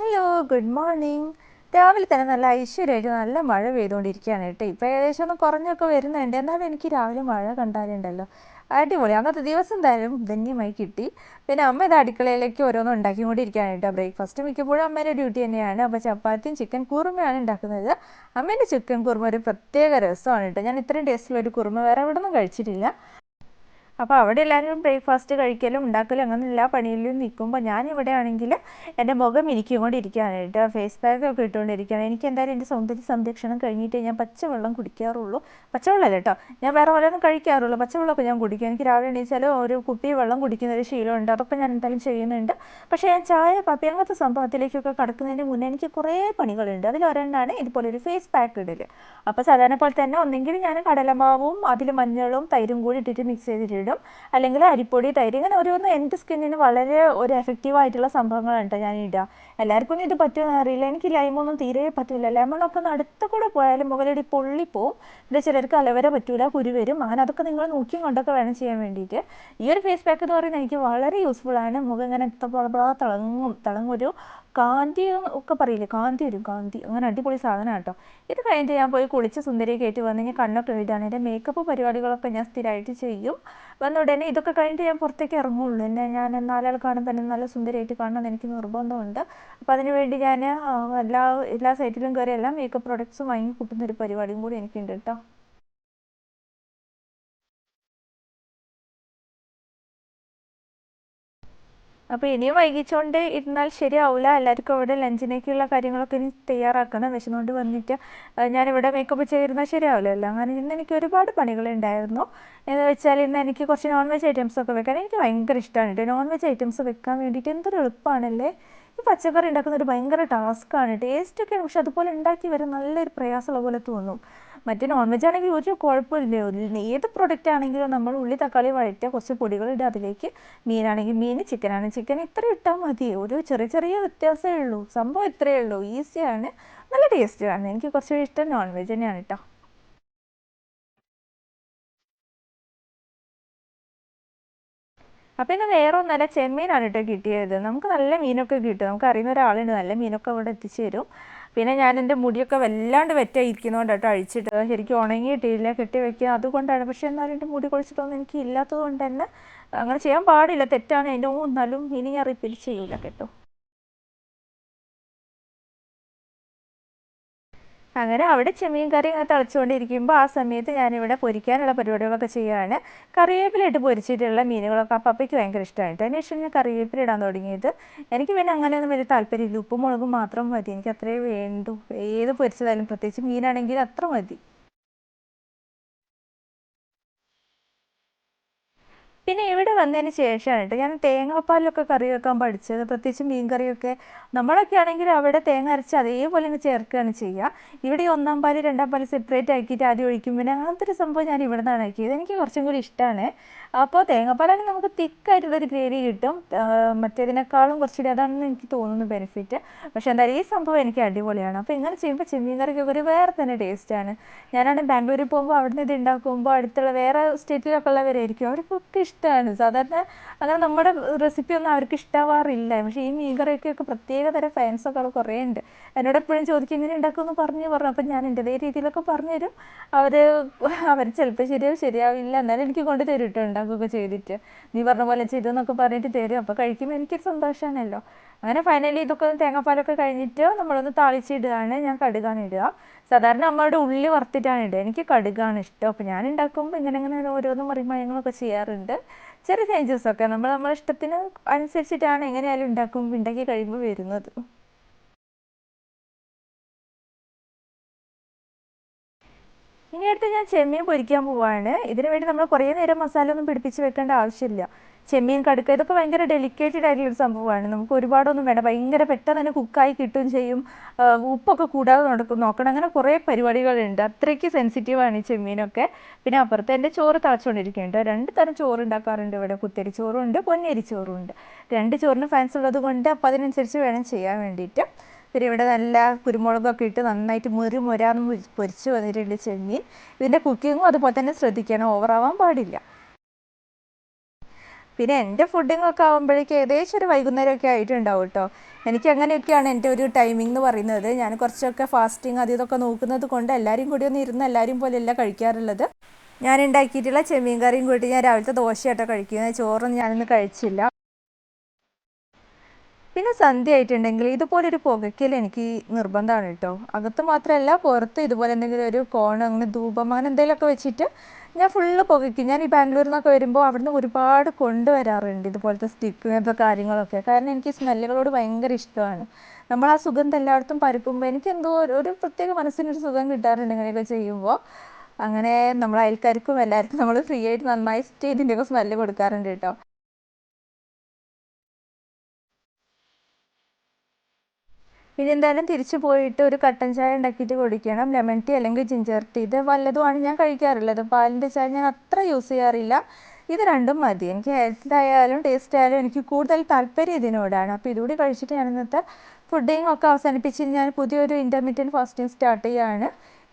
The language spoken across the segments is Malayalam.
ഹലോ ഗുഡ് മോർണിംഗ് രാവിലെ തന്നെ നല്ല ഐശ്വര്യമായിട്ട് നല്ല മഴ പെയ്തുകൊണ്ടിരിക്കുകയാണ് കേട്ടോ. ഇപ്പോൾ ഏകദേശം ഒന്ന് കുറഞ്ഞൊക്കെ വരുന്നുണ്ട്. എന്നാലും എനിക്ക് രാവിലെ മഴ കണ്ടാലുണ്ടല്ലോ. അടിപൊളി. അന്നത്തെ ദിവസം എന്തായാലും ധന്യമായി കിട്ടി. പിന്നെ അമ്മ ഇത് അടുക്കളയിലേക്ക് ഓരോന്നും ഉണ്ടാക്കിക്കൊണ്ടിരിക്കുകയാണ് കേട്ടോ ബ്രേക്ക്ഫാസ്റ്റ് മിക്കപ്പോഴും അമ്മേന്റെ ഡ്യൂട്ടി തന്നെയാണ്. അപ്പോൾ ചപ്പാത്തിയും ചിക്കൻ കുറുമയാണ് ഉണ്ടാക്കുന്നത്. അമ്മേന്റെ ചിക്കൻ കുറുമ ഒരു പ്രത്യേക രസമാണ് കേട്ടോ. ഞാൻ ഇത്രയും ടേസ്റ്റുള്ള ഒരു കുറുമ വേറെ എവിടെ നിന്നും കഴിച്ചിട്ടില്ല. അപ്പോൾ അവിടെ എല്ലാവരും ബ്രേക്ക്ഫാസ്റ്റ് കഴിക്കലും ഉണ്ടാക്കലും അങ്ങനെ എല്ലാ പണിയിലും നിൽക്കുമ്പോൾ ഞാൻ ഇവിടെ ആണെങ്കിൽ എന്റെ മുഖം ഇരിക്കുകയാണ് കേട്ടോ. ഫേസ് പാക്ക് ഒക്കെ ഇട്ടുകൊണ്ടിരിക്കുകയാണ്. എനിക്ക് എന്തായാലും എന്റെ സൗന്ദര്യ സംരക്ഷണം കഴിഞ്ഞിട്ട് ഞാൻ പച്ചവെള്ളം കുടിക്കാറുള്ളൂ. പച്ചവെള്ളമല്ല കേട്ടോ. ഞാൻ വേറെ പോലെയൊന്നും കഴിക്കാറുള്ളൂ. പച്ചവെള്ളമൊക്കെ ഞാൻ കുടിക്കും. എനിക്ക് രാവിലെ എണീച്ചാൽ ഒരു കുപ്പി വെള്ളം കുടിക്കുന്ന ഒരു ശീലമുണ്ട്. അതൊക്കെ ഞാൻ എന്തായാലും ചെയ്യുന്നുണ്ട്. പക്ഷേ ഞാൻ ചായ കാപ്പി അങ്ങനത്തെ സംഭവത്തിലേക്കൊക്കെ കടക്കുന്നതിന് മുന്നേ എനിക്ക് കുറേ പണികളുണ്ട്. അതിലൊരെണ്ണമാണ് ഇതുപോലെ ഒരു ഫേസ് പാക്ക് ഇടൽ അപ്പോൾ സാധാരണ പോലെ തന്നെ ഒന്നെങ്കിൽ ഞാൻ കടലമാവും അതിൽ മഞ്ഞളും തൈരും കൂടി ഇട്ടിട്ട് മിക്സ് ചെയ്തിട്ടിടും അല്ലെങ്കിൽ അരിപ്പൊടി തൈര് ഇങ്ങനെ ഓരോന്ന് എന്റെ സ്കിന്നിന് വളരെ ഒരു എഫക്റ്റീവ് ആയിട്ടുള്ള സംഭവങ്ങളാണ് കേട്ടോ ഞാൻ ഇടുക. എല്ലാവർക്കും ഇത് പറ്റുമെന്ന് അറിയില്ല. എനിക്ക് ലൈമൊന്നും തീരെ പറ്റില്ല. ലെമണൊക്കെ നടുത്ത കൂടെ പോയാലും മുകളിൽ പൊള്ളിപ്പോവും പിന്നെ ചിലർക്ക് അലവര പറ്റൂല കുരു വരും. അങ്ങനെ അതൊക്കെ നിങ്ങൾ നോക്കിയും കൊണ്ടൊക്കെ വേണം ചെയ്യാൻ വേണ്ടിയിട്ട്. ഈ ഒരു ഫേസ് പാക്ക് എന്ന് പറയുന്നത് എനിക്ക് വളരെ യൂസ്ഫുൾ ആണ്. മുഖം ഇങ്ങനെ തിളങ്ങും. തിളങ്ങും ഒരു കാന്തി ഒക്കെ പറയില്ലേ? കാന്തി വരും കാന്തി. അങ്ങനെ അടിപൊളി സാധനം കേട്ടോ. ഇത് കഴിഞ്ഞിട്ട് ഞാൻ പോയി കുളിച്ച് സുന്ദരി കയറ്റി വന്ന് ഞാൻ കണ്ണൊക്കെ എഴുതാണ് എന്റെ മേക്കപ്പ് പരിപാടികളൊക്കെ ഞാൻ സ്ഥിരമായിട്ട് ചെയ്യും. വന്ന ഉടനെ ഇതൊക്കെ കഴിഞ്ഞിട്ട് ഞാൻ പുറത്തേക്ക് ഇറങ്ങുള്ളൂ. എന്നെ ഞാൻ നാലാൾ കാണുമ്പോൾ തന്നെ നല്ല സുന്ദരിയായിട്ട് കാണണമെന്ന് എനിക്ക് നിർബന്ധമുണ്ട്. അപ്പോൾ അതിന് വേണ്ടി ഞാൻ എല്ലാ എല്ലാ സൈറ്റിലും കയറി എല്ലാ മേക്കപ്പ് പ്രൊഡക്ട്സും വാങ്ങി കൂട്ടുന്ന ഒരു പരിപാടിയും കൂടി എനിക്കുണ്ട് കേട്ടോ. അപ്പോൾ ഇനിയും വൈകിച്ചുകൊണ്ട് ഇരുന്നാൽ ശരിയാവില്ല എല്ലാവർക്കും ഇവിടെ ലഞ്ചിനേക്കുള്ള കാര്യങ്ങളൊക്കെ ഇനി തയ്യാറാക്കണം. വിശന്നുകൊണ്ട് വന്നിട്ട് ഞാൻ ഇവിടെ മേക്കപ്പ് ചെയ്തിരുന്നാൽ ശരിയാവില്ലല്ലോ അങ്ങനെ ഇന്ന് എനിക്ക് ഒരുപാട് പണികളുണ്ടായിരുന്നു. എന്ന് വെച്ചാൽ ഇന്ന് എനിക്ക് കുറച്ച് നോൺ വെജ് ഐറ്റംസ് ഒക്കെ വെക്കാൻ എനിക്ക് ഭയങ്കര ഇഷ്ടമാണ് കേട്ടോ നോൺ വെജ് ഐറ്റംസ് വെക്കാൻ വേണ്ടിയിട്ട് എന്തൊരു എളുപ്പമാണല്ലേ ഈ പച്ചക്കറി ഉണ്ടാക്കുന്ന ഒരു ഭയങ്കര ടാസ്ക്കാണ് ടേസ്റ്റൊക്കെയാണ് പക്ഷെ അതുപോലെ ഉണ്ടാക്കി വരാൻ നല്ലൊരു പ്രയാസമുള്ള പോലെ തോന്നും. മറ്റേ നോൺ വെജ് ആണെങ്കിൽ ഒരു കുഴപ്പമില്ല. ഏത് പ്രൊഡക്റ്റ് ആണെങ്കിലും നമ്മൾ ഉള്ളി തക്കാളി വഴറ്റുക കുറച്ച് പൊടികൾ ഇടുക. അതിലേക്ക് മീനാണെങ്കിൽ മീൻ ചിക്കനാണെങ്കിൽ ചിക്കൻ ഇത്ര ഇട്ടാൽ മതി. ഒരു ചെറിയ ചെറിയ വ്യത്യാസമേ ഉള്ളൂ. സംഭവം ഇത്രയേ ഉള്ളൂ. ഈസിയാണ് നല്ല ടേസ്റ്റിയാണ് എനിക്ക് കുറച്ചുകൂടി ഇഷ്ടം നോൺ വെജ് തന്നെയാണ് കേട്ടോ. അപ്പം ഇന്ന് വേറെ ഒന്നല്ല ചെമ്മീനാണ് കേട്ടോ കിട്ടിയത്. നമുക്ക് നല്ല മീനൊക്കെ കിട്ടും. നമുക്ക് അറിയുന്ന ഒരാളുണ്ട്. നല്ല മീനൊക്കെ അവിടെ എത്തിച്ചു തരും. പിന്നെ ഞാൻ എന്റെ മുടിയൊക്കെ വല്ലാണ്ട് വെറ്റായിരിക്കുന്നതുകൊണ്ട് കേട്ടോ അഴിച്ചിട്ട്. ശരിക്കും ഉണങ്ങിയിട്ടില്ല കെട്ടി വെക്കുക അതുകൊണ്ടാണ്. പക്ഷേ എന്നാലും എന്റെ മുടി കുഴിച്ചിട്ടൊന്നും എനിക്ക് ഇല്ലാത്തത് കൊണ്ട് തന്നെ അങ്ങനെ ചെയ്യാൻ പാടില്ല. തെറ്റാണ് എന്റെ. എന്നാലും ഇനി ഞാൻ റിപ്പീറ്റ് ചെയ്യില്ല കേട്ടോ. അങ്ങനെ അവിടെ ചെമ്മീൻ കറി ഇങ്ങനെ തിളച്ചുകൊണ്ടിരിക്കുമ്പോൾ ആ സമയത്ത് ഞാനിവിടെ പൊരിക്കാനുള്ള പരിപാടികളൊക്കെ ചെയ്യുകയാണ് കറിവേപ്പിലയിട്ട് പൊരിച്ചിട്ടുള്ള മീനുകളൊക്കെ അപ്പപ്പയ്ക്ക് ഭയങ്കര ഇഷ്ടമാണ് അതിന് ശേഷം ഞാൻ കറിവേപ്പില ഇടാൻ തുടങ്ങിയത്. എനിക്ക് പിന്നെ അങ്ങനെയൊന്നും വലിയ താല്പര്യമില്ല. ഉപ്പും മുളകും മാത്രം മതി. എനിക്ക് അത്രേ വേണ്ടു. ഏത് പൊരിച്ചതായാലും പ്രത്യേകിച്ച് മീനാണെങ്കിൽ അത്ര മതി. പിന്നെ ഇവിടെ വന്നതിന് ശേഷമാണ് കേട്ടോ ഞാൻ തേങ്ങാപ്പാലിലൊക്കെ കറി വെക്കാൻ പഠിച്ചത്. പ്രത്യേകിച്ച് മീൻ കറിയൊക്കെ നമ്മളൊക്കെ ആണെങ്കിൽ അവിടെ തേങ്ങ അരച്ച് അതേപോലെ അങ്ങ് ചേർക്കുകയാണ് ചെയ്യുക. ഇവിടെ ഒന്നാം പാൽ രണ്ടാം പാൽ സെപ്പറേറ്റ് ആക്കിയിട്ട് ആദ്യം ഒഴിക്കും. പിന്നെ അങ്ങനത്തെ ഒരു സംഭവം ഞാൻ ഇവിടെ നിന്നാണ് ആക്കിയത്. എനിക്ക് കുറച്ചും കൂടി ഇഷ്ടമാണ് അപ്പോൾ തേങ്ങാപ്പാലാണെങ്കിൽ നമുക്ക് തിക്കായിട്ടുള്ളൊരു ഗ്രേവി കിട്ടും. മറ്റേതിനേക്കാളും കുറച്ചുകൂടി അതാണ് എനിക്ക് തോന്നുന്നു ബെനിഫിറ്റ് പക്ഷേ എന്തായാലും ഈ സംഭവം എനിക്ക് അടിപൊളിയാണ്. അപ്പോൾ ഇങ്ങനെ ചെയ്യുമ്പോൾ ചെമ്മീൻ കറിക്കൊക്കെ ഒരു വേറെ തന്നെ ടേസ്റ്റാണ് ഞാനാണ് ബാംഗ്ലൂരിൽ പോകുമ്പോൾ അവിടെ നിന്ന് ഇത് ഉണ്ടാക്കുമ്പോൾ അടുത്തുള്ള വേറെ സ്റ്റേറ്റിലൊക്കെ ഉള്ളവരായിരിക്കും. അവർക്കൊക്കെ ഇഷ്ടമാണ്. സാധാരണ അങ്ങനെ നമ്മുടെ റെസിപ്പി ഒന്നും അവർക്ക് ഇഷ്ടമാവാറില്ല പക്ഷേ ഈ മീൻ കറിയൊക്കെ പ്രത്യേക തരം ഫാൻസൊക്കെ കുറേ ഉണ്ട്. എന്നോട് എപ്പോഴും ചോദിക്കും ഇങ്ങനെ ഉണ്ടാക്കുമെന്ന് പറഞ്ഞു പറഞ്ഞു. അപ്പം ഞാൻ എന്റെതേ രീതിയിലൊക്കെ പറഞ്ഞു തരും അവർ അവർ ചിലപ്പോൾ ശരിയാവും ശരിയാവില്ല. എന്നാലും എനിക്ക് കൊണ്ട് തരും കേട്ടോ ഉണ്ടാക്കുകയൊക്കെ ചെയ്തിട്ട്. നീ പറഞ്ഞ പോലെ ചെയ്തെന്നൊക്കെ പറഞ്ഞിട്ട് തരും. അപ്പോൾ കഴിക്കുമ്പോൾ എനിക്കൊരു സന്തോഷമാണല്ലോ. അങ്ങനെ ഫൈനലി ഇതൊക്കെ തേങ്ങാപ്പാലൊക്കെ കഴിഞ്ഞിട്ട് നമ്മളൊന്ന് താളിച്ചിടുകയാണ്. ഞാൻ കടുകാണ് ഇടുക. സാധാരണ അമ്മയുടെ ഉള്ളി വറുത്തിട്ടാണ് ഇടുക. എനിക്ക് കടുകാണ് ഇഷ്ടം. അപ്പോൾ ഞാൻ ഉണ്ടാക്കുമ്പോൾ ഇങ്ങനെ ഇങ്ങനെ ഓരോന്നും മറിമയങ്ങളൊക്കെ ചെയ്യാറുണ്ട്. ചെറിയ ചേഞ്ചസ് ഒക്കെ. നമ്മൾ നമ്മളെ ഇഷ്ടത്തിന് അനുസരിച്ചിട്ടാണ് എങ്ങനെയായാലും ഉണ്ടാക്കുമ്പോൾ ഉണ്ടാക്കി കഴിയുമ്പോൾ വരുന്നത്. ഇനി അടുത്ത് ഞാൻ ചെമ്മീൻ പൊരിക്കാൻ പോവാണ്. ഇതിനു വേണ്ടി നമ്മൾ കുറേ നേരം മസാല ഒന്നും പിടിപ്പിച്ച് വെക്കേണ്ട ആവശ്യമില്ല. ചെമ്മീൻ കടുക്ക ഇതൊക്കെ ഭയങ്കര ഡെലിക്കേറ്റഡ് ആയിട്ടുള്ള ഒരു സംഭവമാണ്. നമുക്ക് ഒരുപാടൊന്നും വേണ്ട. ഭയങ്കര പെട്ടെന്ന് തന്നെ കുക്കായി കിട്ടുകയും ചെയ്യും. ഉപ്പൊക്കെ കൂടാതെ നടക്കും. നോക്കണം. അങ്ങനെ കുറേ പരിപാടികളുണ്ട്. അത്രയ്ക്ക് സെൻസിറ്റീവാണ് ഈ ചെമ്മീനൊക്കെ. പിന്നെ അപ്പുറത്ത് എന്റെ ചോറ് തളച്ചുകൊണ്ടിരിക്കുന്നുണ്ട് രണ്ട് തരം ചോറ് ഉണ്ടാക്കാറുണ്ട് ഇവിടെ. കുത്തരി ചോറും ഉണ്ട് പൊന്നരി ചോറും ഉണ്ട് രണ്ട് ചോറിന് ഫാൻസ് ഉള്ളത് കൊണ്ട് അപ്പോൾ അതിനനുസരിച്ച് വേണം ചെയ്യാൻ വേണ്ടിയിട്ട്. പിന്നെ ഇവിടെ നല്ല കുരുമുളകൊക്കെ ഇട്ട് നന്നായിട്ട് മുറി മുരാന്ന് പൊരിച്ച് വന്നിട്ടുണ്ട് ചെമ്മീൻ. ഇതിന്റെ കുക്കിങ്ങും അതുപോലെ തന്നെ ശ്രദ്ധിക്കണം. ഓവറാവാൻ പാടില്ല. പിന്നെ എന്റെ ഫുഡിങ്ങൊക്കെ ആകുമ്പോഴേക്കും ഏകദേശം ഒരു വൈകുന്നേരമൊക്കെ ആയിട്ടുണ്ടാവും കേട്ടോ. എനിക്ക് അങ്ങനെയൊക്കെയാണ് എന്റെ ഒരു ടൈമിംഗ് എന്ന് പറയുന്നത്. ഞാൻ കുറച്ചൊക്കെ ഫാസ്റ്റിംഗ് അത് ഇതൊക്കെ നോക്കുന്നത് കൊണ്ട് എല്ലാവരും കൂടി ഒന്ന് ഇരുന്ന് എല്ലാവരും പോലെയല്ല കഴിക്കാറുള്ളത്. ഞാൻ ഉണ്ടാക്കിയിട്ടുള്ള ചെമ്മീൻ കറിയും കൂട്ടി ഞാൻ രാവിലത്തെ ദോശയായിട്ടോ കഴിക്കുന്നത്. ചോറൊന്നും ഞാനൊന്നും കഴിച്ചില്ല. പിന്നെ സന്ധ്യ ആയിട്ടുണ്ടെങ്കിൽ ഇതുപോലൊരു പുകയ്ക്കൽ എനിക്ക് നിർബന്ധമാണ് കേട്ടോ. അകത്ത് മാത്രമല്ല പുറത്ത് ഇതുപോലെ എന്തെങ്കിലും ഒരു കോണം അങ്ങനെ ധൂപം അങ്ങനെ എന്തെങ്കിലുമൊക്കെ വെച്ചിട്ട് ഞാൻ ഫുള്ള് പുകയ്ക്കും. ഞാൻ ഈ ബാംഗ്ലൂരിൽ നിന്നൊക്കെ വരുമ്പോൾ അവിടുന്ന് ഒരുപാട് കൊണ്ടുവരാറുണ്ട് ഇതുപോലത്തെ സ്റ്റിക്ക് ഇങ്ങനത്തെ കാര്യങ്ങളൊക്കെ. കാരണം എനിക്ക് സ്മെല്ലുകളോട് ഭയങ്കര ഇഷ്ടമാണ്. നമ്മൾ ആ സുഗന്ധം എല്ലായിടത്തും പരക്കുമ്പോൾ എനിക്ക് എന്തോ ഒരു ഒരു പ്രത്യേക മനസ്സിനൊരു സുഖം കിട്ടാറുണ്ട് ഇങ്ങനെയൊക്കെ ചെയ്യുമ്പോൾ. അങ്ങനെ നമ്മൾ അയൽക്കാർക്കും എല്ലാവർക്കും നമ്മൾ ഫ്രീ ആയിട്ട് നന്നായി ഇതിന്റെയൊക്കെ സ്മെല്ല് കൊടുക്കാറുണ്ട് കേട്ടോ. പിന്നെ എന്തായാലും തിരിച്ചു പോയിട്ട് ഒരു കട്ടൻ ചായ ഉണ്ടാക്കിയിട്ട് കുടിക്കണം. ലെമൺ ടീ അല്ലെങ്കിൽ ജിഞ്ചർ ടീ. ഇത് വല്ലതുമാണ് ഞാൻ കഴിക്കാറുള്ളത്. പാലിന്റെ ചായ ഞാൻ അത്ര യൂസ് ചെയ്യാറില്ല. ഇത് രണ്ടും മതി. എനിക്ക് ഹെൽത്ത് ആയാലും ടേസ്റ്റ് ആയാലും എനിക്ക് കൂടുതൽ താല്പര്യം ഇതിനോടാണ്. അപ്പോൾ ഇതുകൂടി കഴിച്ചിട്ട് ഞാൻ ഇന്നത്തെ ഫുഡിങ് ഒക്കെ അവസാനിപ്പിച്ച് ഞാൻ പുതിയൊരു ഇന്റർമീഡിയറ്റ് ഫാസ്റ്റിംഗ് സ്റ്റാർട്ട് ചെയ്യുകയാണ്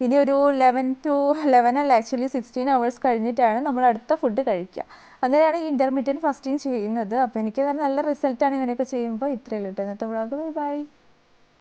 ഇനി ഒരു ലെവൻ ടു ലെവൻ അല്ല ആക്ച്വലി സിക്സ്റ്റീൻ അവേഴ്സ് കഴിഞ്ഞിട്ടാണ് നമ്മൾ അടുത്ത ഫുഡ് കഴിക്കുക. അങ്ങനെയാണ് ഈ ഇന്റർമീഡിയറ്റ് ഫാസ്റ്റിംഗ് ചെയ്യുന്നത്. അപ്പോൾ എനിക്ക് നല്ല റിസൾട്ടാണ് ഇങ്ങനെയൊക്കെ ചെയ്യുമ്പോൾ. ഇത്രയേ കിട്ടുന്നത് കേട്ടോ. ഇന്നത്തെ വ്ളോഗ് ബൈ